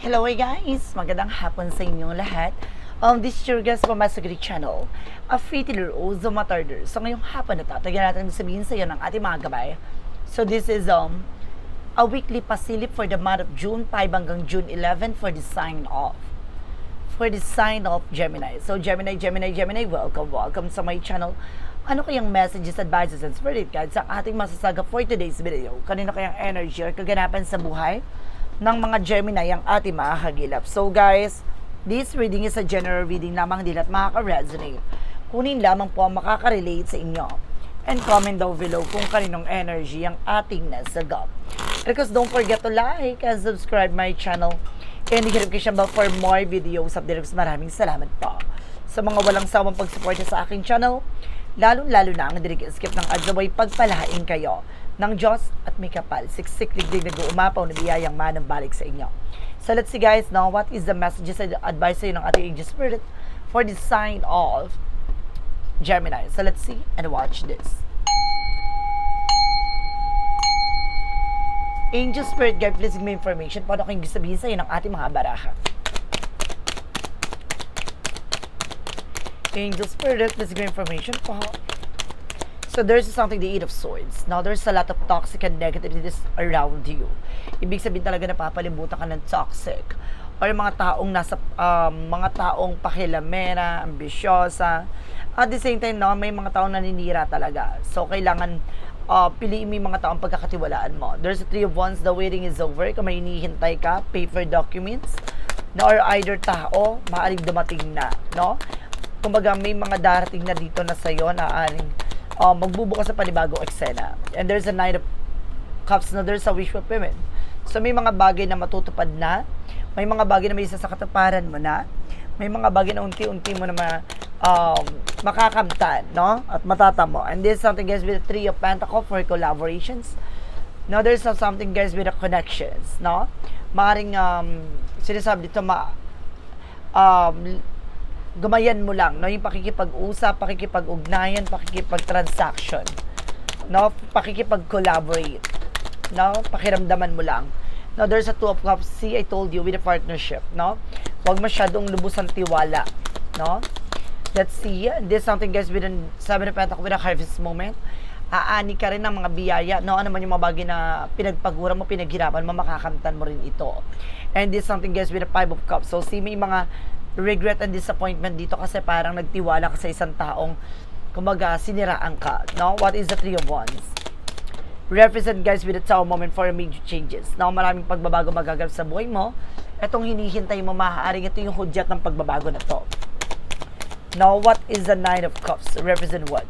Hello guys! Magandang hapon sa inyong lahat. Um, this is your guest from Masagri Channel, a free tiller o Zomatarder. So ngayong hapon na tagayan natin sabihin sa iyo ng ating mga gabay. So this is um, a weekly pasilip for the month of June 5 hanggang June 11 for the sign off. For the sign of Gemini. So Gemini, Gemini, Gemini, welcome, welcome sa my channel. Ano kayang messages, advices, and spirit guides ang ating masasaga for today's video? Kanino kayang energy or kaganapan sa buhay? Ng mga Gemini ang ating makakagilap. So guys, this reading is a general reading lamang din at makaka-resonate. Kunin lamang po ang makaka-relate sa inyo. And comment down below kung kaninong energy ang ating nasagap. Because don't forget to like and subscribe my channel. And hit notification bell for more videos updates. Maraming salamat po sa mga walang sawang pagsuporta sa aking channel. Lalo-lalo na ang hindi skip ng adjaway pagpalahain kayo ng Diyos at may kapal. Siksik digdig nag-uumapaw na biyayang manang balik sa inyo. So let's see guys now what is the messages and advice sa'yo ng ating angel spirit for the sign of Gemini. So let's see and watch this. Angel Spirit Guide, please give me information paano kayong sabihin sa'yo ng ating mga baraha. Angel Spirit, please give me information po. So there's something the Eight of Swords. Now there's a lot of toxic and negativities around you. Ibig sabihin talaga napapalibutan ka ng toxic or mga taong nasa um, mga taong pakilamera, ambisyosa. At the same time, no, may mga taong naninira talaga. So kailangan uh, piliin mo yung mga taong pagkakatiwalaan mo. There's a three of wands, the waiting is over. Kung may hinihintay ka, paper documents, no, or either tao, maaaring dumating na, no? Kumbaga, may mga darating na dito na sa'yo na aling uh, magbubukas sa panibagong eksena. And there's a Knight of Cups na there's a wish fulfillment. So may mga bagay na matutupad na, may mga bagay na may isa sa katuparan mo na, may mga bagay na unti-unti mo na ma, um, makakamtan, no? At matatamo. And this is something guys with the Three of Pentacles for collaborations. No, there's some- something guys with the connections, no? Maring um, sinasabi dito ma um, gumayan mo lang, no? Yung pakikipag-usap, pakikipag-ugnayan, pakikipag-transaction, no? Pakikipag-collaborate, no? Pakiramdaman mo lang. No, there's a two of cups. See, I told you, with a partnership, no? Huwag masyadong lubusan tiwala, no? Let's see. This is something guys with a seven of pentacles with a harvest moment. Aani ka rin ng mga biyaya, no? Ano man yung mga bagay na pinagpagura mo, pinaghirapan mo, makakamtan mo rin ito. And this is something guys with a five of cups. So, see, may mga regret and disappointment dito kasi parang nagtiwala ka sa isang taong kumbaga siniraan ka, no? What is the three of wands? represent guys with the Tower moment for major changes. Now, maraming pagbabago magaganap sa buhay mo. Itong hinihintay mo, maaaring ito yung hudyat ng pagbabago na to. Now, what is the Nine of Cups? Represent what?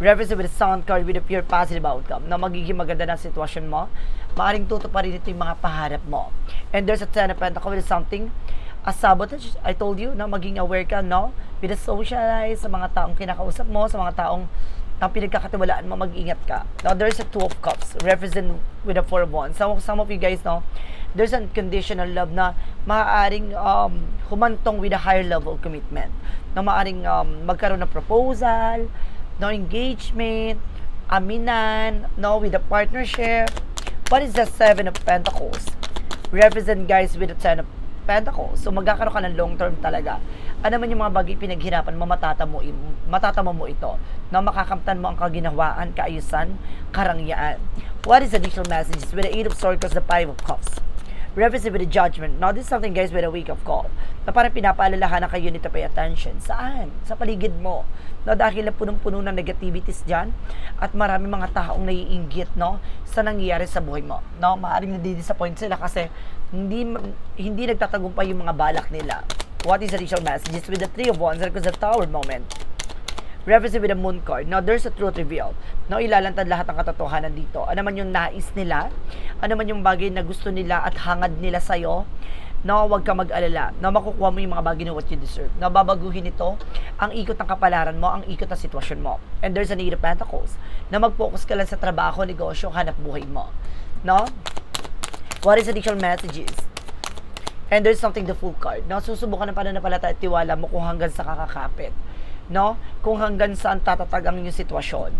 Represent with the sound card with a pure positive outcome na magiging maganda na sitwasyon mo. Maaring tutuparin ito yung mga paharap mo. And there's a Ten of Pentacles with something a sabotage. I told you na maging aware ka, no? With the socialize, sa mga taong kinakausap mo, sa mga taong ang pinagkakatiwalaan mo, mag-ingat ka. Now, there's a Two of Cups, represent with a Four of Wands. Some, some of you guys know, there's unconditional love na maaaring um, humantong with a higher level of commitment. Na maaaring um, magkaroon ng proposal, no engagement, aminan, no with a partnership. What is the Seven of Pentacles? Represent guys with the Ten of Pentacles. So magkakaroon ka ng long term talaga. Ano man yung mga bagay pinaghirapan mo, matatamo, matatamo mo ito. Na makakamtan mo ang kaginawaan, kaayusan, karangyaan. What is the additional messages? With the Eight of Swords, the Five of Cups. Represent with the judgment. Now, this is something guys with a wake of call. Na parang pinapaalalahan na kayo nito pay attention. Saan? Sa paligid mo. No, dahil na punong-puno ng negativities dyan at marami mga taong naiinggit no, sa nangyayari sa buhay mo. No, maaaring nadi-disappoint sila kasi hindi hindi nagtatagumpay yung mga balak nila. What is the additional messages with the Three of Wands because the Tower moment? Represent with the moon card. Now, there's a truth reveal. Now, ilalantad lahat ng katotohanan dito. Ano man yung nais nila, ano man yung bagay na gusto nila at hangad nila sa'yo, no, huwag ka mag-alala. No, makukuha mo yung mga bagay na what you deserve. No, babaguhin ito ang ikot ng kapalaran mo, ang ikot ng sitwasyon mo. And there's an Eight of Pentacles na mag-focus ka lang sa trabaho, negosyo, hanap buhay mo. No? What is additional messages? And there's something the full card. No, susubukan ng pananabalata at tiwala mo kung hanggang sa kakakapit no? Kung hanggang saan tatatag ang inyong sitwasyon.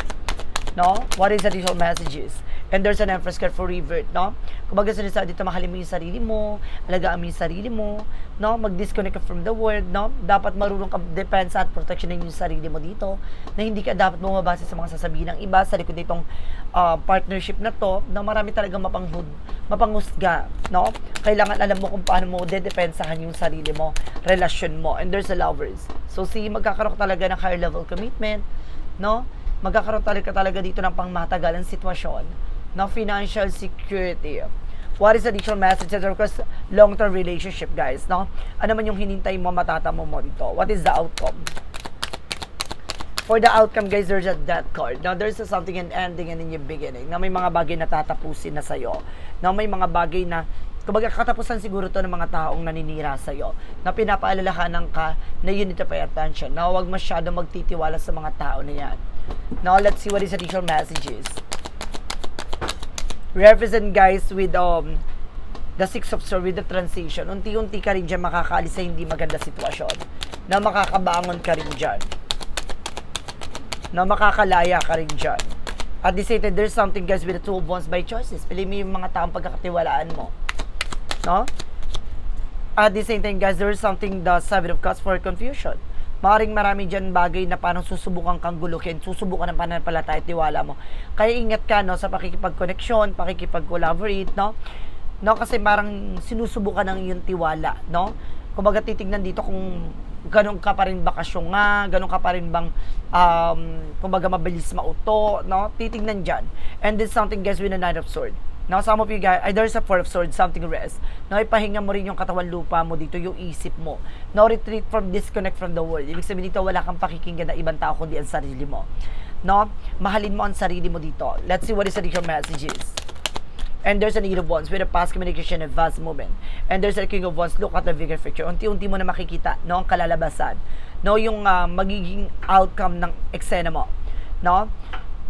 No? What is the additional messages? And there's an card for revert, no? Kumbaga sinasabi dito, mahalin mo yung sarili mo, alagaan mo yung sarili mo, no? Mag-disconnect ka from the world, no? Dapat marunong ka depensa at proteksyonin yung sarili mo dito, na hindi ka dapat bumabase sa mga sasabihin ng iba sa likod nitong ah, partnership na to, na marami talagang mapanghud, mapanghusga, no? Kailangan alam mo kung paano mo dedepensahan yung sarili mo, relasyon mo, and there's a lovers. So, see, magkakaroon ka talaga ng higher level commitment, no? Magkakaroon talaga talaga dito ng pangmatagalang sitwasyon, no? Financial security. What is additional messages or course, long-term relationship, guys, no? Ano man yung hinintay mo, matatamo mo dito? What is the outcome? For the outcome, guys, there's a death card. Now, there's a something and ending and in your beginning. Na may mga bagay na tatapusin na sa'yo. Na may mga bagay na, kumbaga katapusan siguro to ng mga taong naninira sa'yo. Na pinapaalalahanan ka na you need to pay attention. Na huwag masyado magtitiwala sa mga tao na yan. Now, let's see what is additional messages. Represent, guys, with um, the six of swords with the transition. Unti-unti ka rin dyan makakaalis sa hindi maganda sitwasyon. Na makakabangon ka rin dyan na makakalaya ka rin dyan. At the same time, there's something guys with the two of wands by choices. Pili mo yung mga taong pagkakatiwalaan mo. No? At the same time, guys, there's something the seven of cups for confusion. Maring marami dyan bagay na parang susubukan kang guluhin, susubukan ng pananampalataya at tiwala mo. Kaya ingat ka no, sa pakikipag-connection, pakikipag-collaborate, no? No, kasi parang sinusubukan ng iyong tiwala, no? Kumbaga titignan dito kung ganun ka pa rin bakasyon nga, ganun ka pa rin bang, um, kumbaga mabilis mauto, no? Titignan dyan. And this something guys with a Knight of Sword. Now, some of you guys, ay, there's a Four of Swords, something rest. Now, ipahinga mo rin yung katawan lupa mo dito, yung isip mo. No retreat from, disconnect from the world. Ibig sabihin dito, wala kang pakikinggan na ibang tao kundi ang sarili mo. No? Mahalin mo ang sarili mo dito. Let's see what is the additional messages. And there's an Eight of Wands with a past communication and vast movement. And there's a King of Wands, look at the bigger picture. Unti-unti mo na makikita, no, ang kalalabasan. No, yung ah, magiging outcome ng eksena mo. No?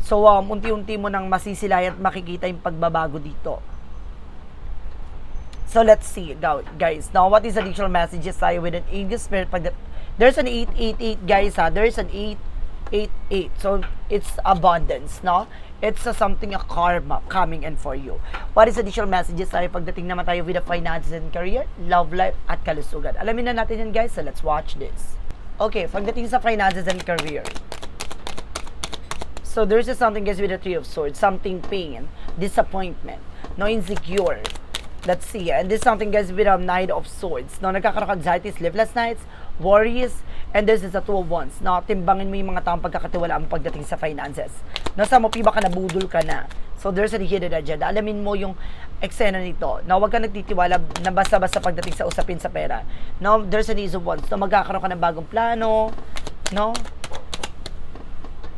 So, um, unti-unti mo nang masisilayan at makikita yung pagbabago dito. So, let's see, now, guys. Now, what is additional messages tayo with an angel spirit? Pag there's an 888, guys, ha? There's an 888. So, it's abundance, no? It's a something, a karma coming in for you. What is additional messages tayo pagdating naman tayo with the finances and career, love life, at kalusugan? Alamin na natin yan, guys. So, let's watch this. Okay, pagdating sa finances and career. So there's just something guys with the three of swords, something pain, disappointment, no insecure. Let's see. And this something guys with a knight of swords. No, nagkakaroon ka anxiety, sleepless nights, worries, and this is a two of wands. No, timbangin mo yung mga taong pagkakatiwalaan pagdating sa finances. No, sa mo baka nabudol ka na. So there's a hidden agenda. Alamin mo yung eksena nito. No, huwag ka nagtitiwala na basta-basta pagdating sa usapin sa pera. No, there's an ease of wands. No, magkakaroon ka ng bagong plano. No,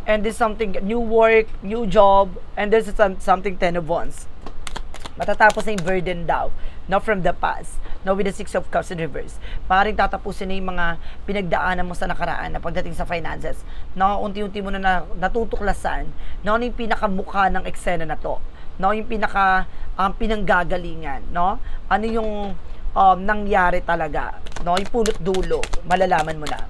and this something new work, new job, and this is some, something ten of wands. Matatapos na yung burden daw, no from the past, no with the six of cups in reverse. Maaaring tatapusin na yung mga pinagdaanan mo sa nakaraan na pagdating sa finances, no unti-unti mo na, na natutuklasan, no ano yung pinakamukha ng eksena na to, no yung pinaka um, pinanggagalingan, no ano yung um, nangyari talaga, no yung pulot dulo, malalaman mo na.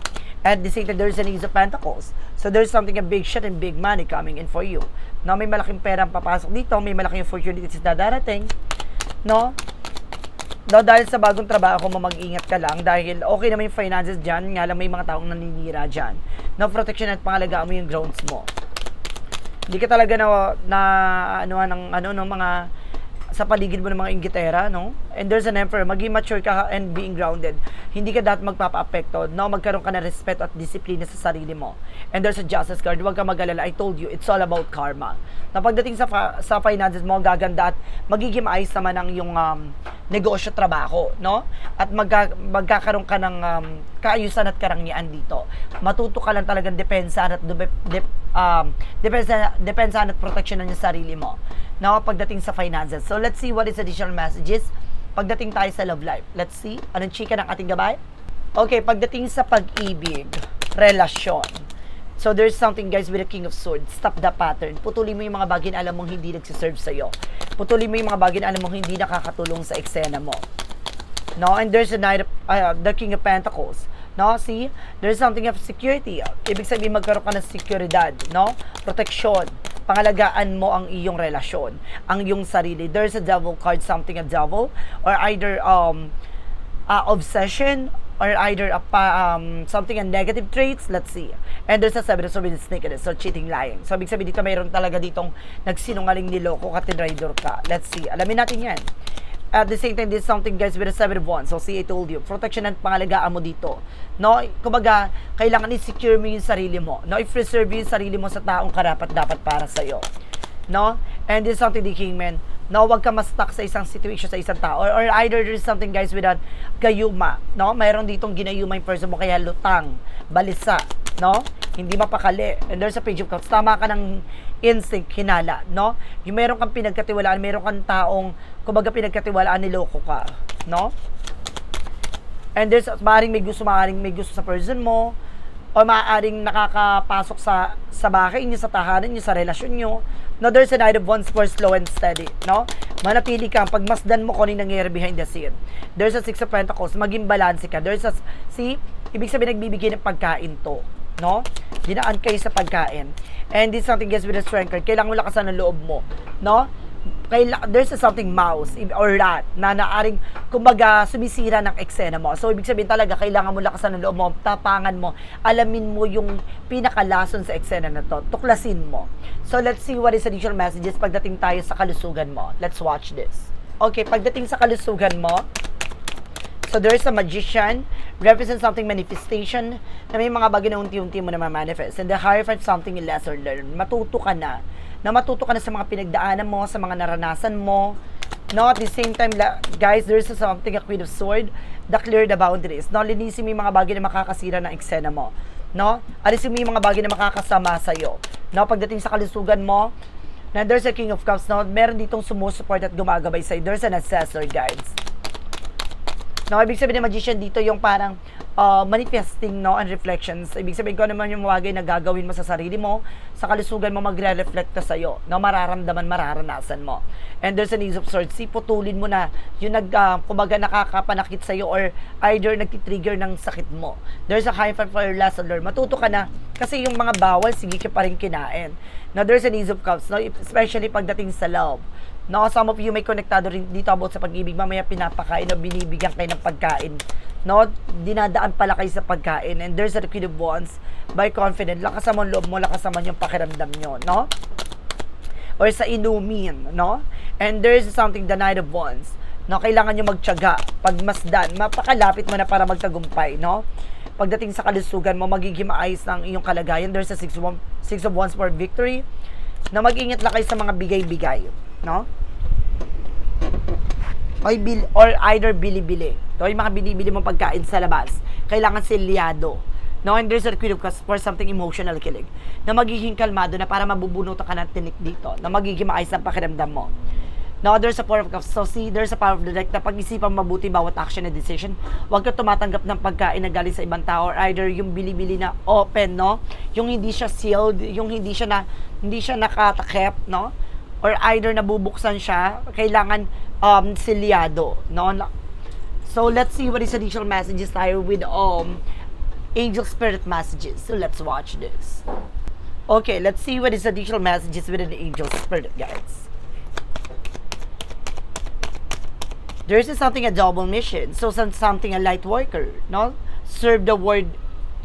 At the same time, there's an Ace of Pentacles. So there's something, a big shit and big money coming in for you. No, may malaking perang papasok dito, may malaking opportunities na darating. No? No, dahil sa bagong trabaho mo, mag-ingat ka lang dahil okay naman yung finances dyan, nga lang may mga taong naninira dyan. No, protection at pangalagaan mo yung grounds mo. Hindi ka talaga na, na ano, ng, ano, no, mga sa paligid mo ng mga inggitera, no? And there's an emperor, maging mature ka and being grounded. Hindi ka dapat magpapa-apekto, no? Magkaroon ka ng respeto at disiplina sa sarili mo. And there's a justice card, huwag ka mag-alala. I told you, it's all about karma. Na pagdating sa, fa- sa finances mo, gaganda at magiging maayos naman ang yung um, negosyo, trabaho, no? At magka, magkakaroon ka ng um, kaayusan at karangyaan dito. Matuto ka lang talagang depensa at dube, dep, um, depensa, depensa at proteksyonan yung sarili mo no, pagdating sa finances. So, let's see what is additional messages pagdating tayo sa love life. Let's see. Anong chika ng ating gabay? Okay, pagdating sa pag-ibig, relasyon. So, there's something, guys, with the King of Swords. Stop the pattern. Putulin mo yung mga bagay na alam mong hindi nagsiserve sa'yo. Putulin mo yung mga bagay na alam mong hindi nakakatulong sa eksena mo. No? And there's a Knight of, uh, the King of Pentacles. No? See? There's something of security. Ibig sabihin, magkaroon ka ng seguridad. No? Protection. Pangalagaan mo ang iyong relasyon, ang iyong sarili. There's a devil card, something a devil, or either um, uh, obsession, or either a um, something and negative traits, let's see. And there's a seven of swords sneakiness, so cheating, lying. So, ibig sabihin dito, mayroon talaga ditong nagsinungaling niloko ka, tinrider ka. Let's see. Alamin natin yan. At the same time, this is something guys with a seven of wands. So, see, I told you, protection at pangalagaan mo dito. No? Kumbaga, kailangan i-secure mo yung sarili mo. No? I-preserve yung sarili mo sa taong karapat dapat para sa'yo. No? And this is something the king man. No, wag ka ma-stuck sa isang situation sa isang tao. Or, or either there is something guys with a gayuma. No? Mayroon ditong ginayuma yung person mo kaya lutang, balisa. No? Hindi mapakali. And there's a page of cups. Tama ka ng instinct, hinala. No? Yung meron kang pinagkatiwalaan, meron kang taong, kumbaga pinagkatiwalaan, niloko ka. No? And there's, maaaring may gusto, maaaring may gusto sa person mo, o maaaring nakakapasok sa sa bahay niyo, sa tahanan niyo, sa relasyon niyo. No, there's a night of one's for slow and steady, no? Manatili ka, pagmasdan mo kung ano nangyayari behind the scene. There's a six of pentacles, maging balanse ka. There's a, see, ibig sabihin nagbibigay ng pagkain to, no? Dinaan kayo sa pagkain. And this is something guys with a strength card. Kailangan mo lakasan ng loob mo, no? Kaila, there's a something mouse or rat na naaring kumbaga sumisira ng eksena mo. So ibig sabihin talaga kailangan mo lakasan ng loob mo, tapangan mo, alamin mo yung pinakalason sa eksena na to, tuklasin mo. So let's see what is additional messages pagdating tayo sa kalusugan mo. Let's watch this. Okay, pagdating sa kalusugan mo, So there's a magician, represents something manifestation, na may mga bagay na unti-unti mo na manifest. And the hierophant something lesser learned. Matuto ka na, na matuto ka na sa mga pinagdaanan mo, sa mga naranasan mo. No, at the same time, guys, there's a something, a queen of sword, that clear the boundaries. No, linisin mo yung mga bagay na makakasira ng eksena mo. No, alisin mo yung mga bagay na makakasama sa'yo. No, pagdating sa kalusugan mo, na there's a king of cups, no, meron ditong sumusuport at gumagabay sa'yo. There's an assessor, guys. No, ibig sabihin ng magician dito yung parang uh, manifesting no and reflections. Ibig sabihin ko naman yung bagay na gagawin mo sa sarili mo, sa kalusugan mo magre-reflect ka sa iyo. No, mararamdaman, mararanasan mo. And there's an ace of swords. Si putulin mo na yung nag uh, kumbaga nakakapanakit sa iyo or either nagti-trigger ng sakit mo. There's a high for your lesson learned. Matuto ka na kasi yung mga bawal sige ka pa rin kinain. Now there's an ace of cups, no, especially pagdating sa love. No, some of you may konektado rin dito about sa pag-ibig. Mamaya pinapakain o binibigyan kayo ng pagkain. No, dinadaan pala kayo sa pagkain. And there's a queen of wands by confident. Lakasan mo loob mo, lakasan mo yung pakiramdam nyo. No? Or sa inumin. No? And there's something, the knight of wands. No, kailangan nyo magtiyaga, pagmasdan, mapakalapit mo na para magtagumpay, no? Pagdating sa kalusugan mo, magiging maayos ng iyong kalagayan. There's a six of, six of wands for victory. Na mag-ingat lang kayo sa mga bigay-bigay, no? or, bil, or either bili-bili. So, yung mga bili-bili mong pagkain sa labas, kailangan silyado. No, and there's a queen of for something emotional killing. Na magiging kalmado na para mabubunutan ka ng tinik dito. Na magiging maayos ang pakiramdam mo. No, there's a power of cups. So, see, there's a power of the deck na pag-isipan mabuti bawat action and decision. Huwag ka tumatanggap ng pagkain na galing sa ibang tao or either yung bili-bili na open, no? Yung hindi siya sealed, yung hindi siya na hindi siya nakatakip, no? Or either nabubuksan siya, kailangan um, silyado, no? So, let's see what is additional messages tayo with um, angel spirit messages. So, let's watch this. Okay, let's see what is additional messages with an angel spirit, guys. There's something a double mission. So, some- something a light worker, no? Serve the word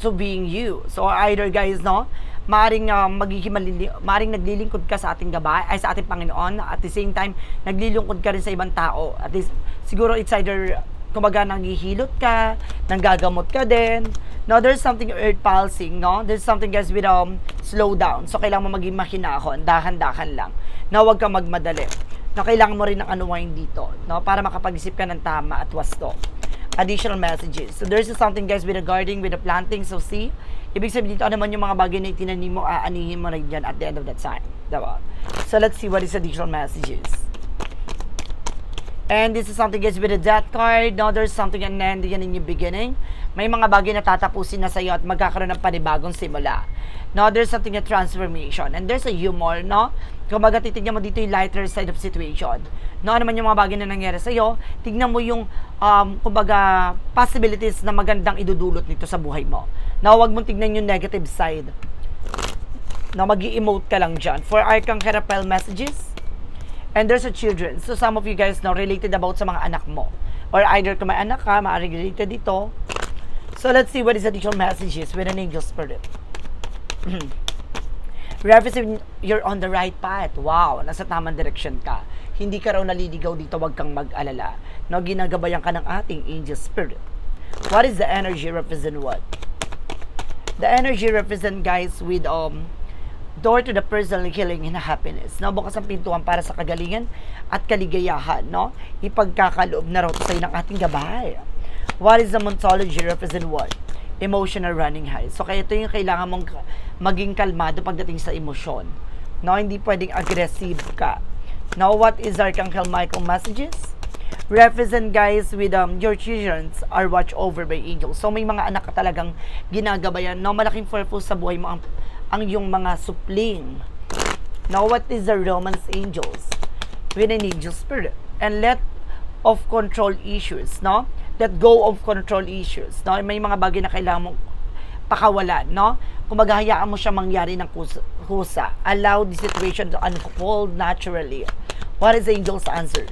to being you. So, either, guys, no? Maaring uh, magiging malili, maaring naglilingkod ka sa ating gabay, ay sa ating Panginoon, at the same time, naglilingkod ka rin sa ibang tao. At least, siguro it's either, kumbaga, nanghihilot ka, nanggagamot ka din. No, there's something earth pulsing, no? There's something guys with um, slow down. So, kailangan mo maging mahinahon, dahan-dahan lang. Na huwag kang magmadali. No, kailangan mo rin ng unwind dito, no? Para makapag-isip ka ng tama at wasto additional messages. So there's something guys with the with the planting. So see, ibig sabihin dito, ano man yung mga bagay na itinanim mo, aanihin mo rin dyan at the end of that time. Diba? So let's see what is additional messages. And this is something guys with a death card. No, there's something an end yan in your beginning. May mga bagay na tatapusin na sa'yo at magkakaroon ng panibagong simula. No, there's something a transformation. And there's a humor, no? Kung baga titignan mo dito yung lighter side of situation. No, ano man yung mga bagay na nangyari sa'yo, tignan mo yung, um, kumbaga, possibilities na magandang idudulot nito sa buhay mo. Na huwag mong tignan yung negative side. Na mag emote ka lang dyan. For Arcang Herapel messages, and there's a children. So some of you guys know related about sa mga anak mo. Or either kung may anak ka, maaaring related dito. So let's see what is additional messages with an angel spirit. Represent you're on the right path. Wow, nasa tamang direction ka. Hindi ka raw naliligaw dito, wag kang mag-alala. No, ginagabayan ka ng ating angel spirit. What is the energy represent what? The energy represent guys with um door to the personal healing and happiness. No, bukas ang pintuan para sa kagalingan at kaligayahan, no? Ipagkakaloob na raw sa ng ating gabay. What is the ontology represent what? Emotional running high. So kaya ito yung kailangan mong maging kalmado pagdating sa emosyon. No, hindi pwedeng aggressive ka. Now, what is Archangel Michael messages? Represent guys with um, your children are watched over by angels. So may mga anak ka talagang ginagabayan. No, malaking purpose sa buhay mo ang, ang yung mga supling. Now, what is the Romance angels? With an angel spirit. And let of control issues, no? Let go of control issues, no? May mga bagay na kailangan mong pakawalan, no? Kung hayaan mo siya mangyari ng kusa. Allow the situation to unfold naturally. What is the angel's answer?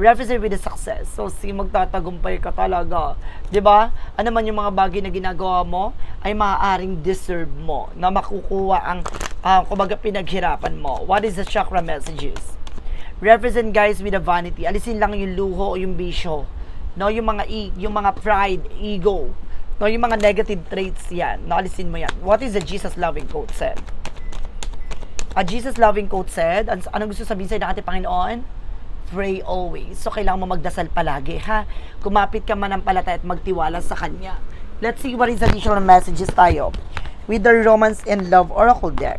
Represent with the success. So, si magtatagumpay ka talaga. ba? Ano man yung mga bagay na ginagawa mo, ay maaaring deserve mo na makukuha ang, uh, kumbaga, pinaghirapan mo. What is the chakra messages? represent guys with a vanity. Alisin lang yung luho o yung bisyo. No, yung mga e- yung mga pride, ego. No, yung mga negative traits yan. No, alisin mo yan. What is the Jesus loving quote said? A Jesus loving quote said, ano, gusto sabihin ng ating Panginoon? Pray always. So, kailangan mo magdasal palagi, ha? Kumapit ka man ng palatay at magtiwala sa Kanya. Let's see what is additional messages tayo with the Romance and Love Oracle deck.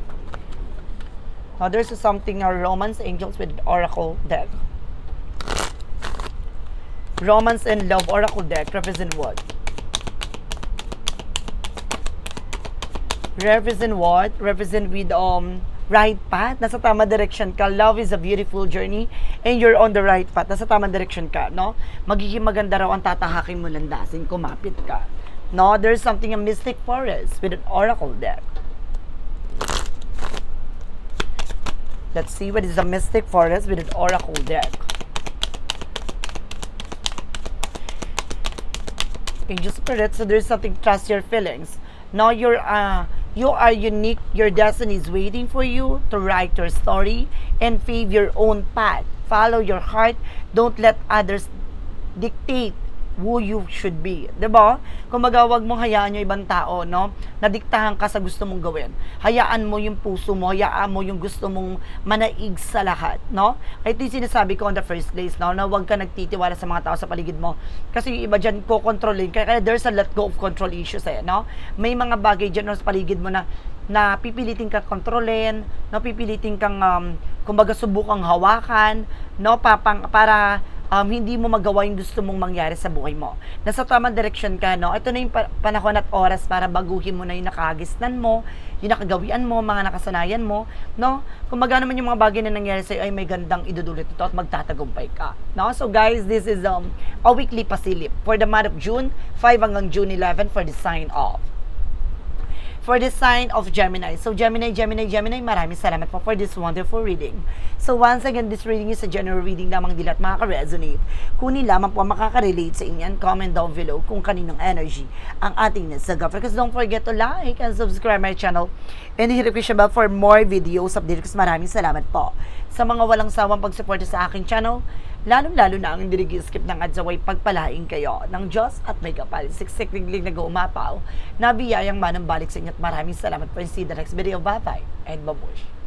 Now, there's something uh, Romance Angels with Oracle deck. Romance and Love Oracle deck represent what? Represent what? Represent with um right path. Nasa tama direction ka. Love is a beautiful journey and you're on the right path. Nasa tama direction ka, no? Magiging maganda raw ang tatahakin mo landasin. Kumapit ka. No, there's something a mystic forest with an oracle deck. Let's see what is a mystic forest with an oracle deck. Angel Spirit, so there's something trust your feelings. Now you're uh you are unique, your destiny is waiting for you to write your story and pave your own path. Follow your heart, don't let others dictate who you should be. ba? Kumbaga, wag mo hayaan yung ibang tao, no? Nadiktahan ka sa gusto mong gawin. Hayaan mo yung puso mo, hayaan mo yung gusto mong manaig sa lahat, no? Kaya ito yung sinasabi ko on the first place, no? Na wag ka nagtitiwala sa mga tao sa paligid mo. Kasi yung iba dyan, ko-controlin. Kaya, kaya there's a let go of control issues, eh, no? May mga bagay dyan no, sa paligid mo na na pipilitin ka kontrolin, no pipilitin kang um, kumbaga subukang hawakan, no papang para um, hindi mo magawa yung gusto mong mangyari sa buhay mo. Nasa tamang direction ka, no? Ito na yung pa- panahon at oras para baguhin mo na yung nakagisnan mo, yung nakagawian mo, mga nakasanayan mo, no? Kung magano man yung mga bagay na nangyari sa'yo, ay may gandang idudulot ito at magtatagumpay ka, no? So guys, this is um, a weekly pasilip for the month of June 5 hanggang June 11 for the sign off for the sign of Gemini. So Gemini, Gemini, Gemini, maraming salamat po for this wonderful reading. So once again, this reading is a general reading lamang dilat makaka-resonate. Kunin lamang po makaka-relate sa inyan. Comment down below kung kaninong energy ang ating nasaga. Because don't forget to like and subscribe my channel and hit the notification bell for more videos update. Kasi maraming salamat po sa mga walang sawang pagsuporta sa aking channel. Lalong-lalo na ang hindi skip ng adsaway pagpalain kayo ng Diyos at may kapal. Siksik liglig na umapaw na biyayang manang sa inyo at maraming salamat po and see you the next video. Bye-bye and babush.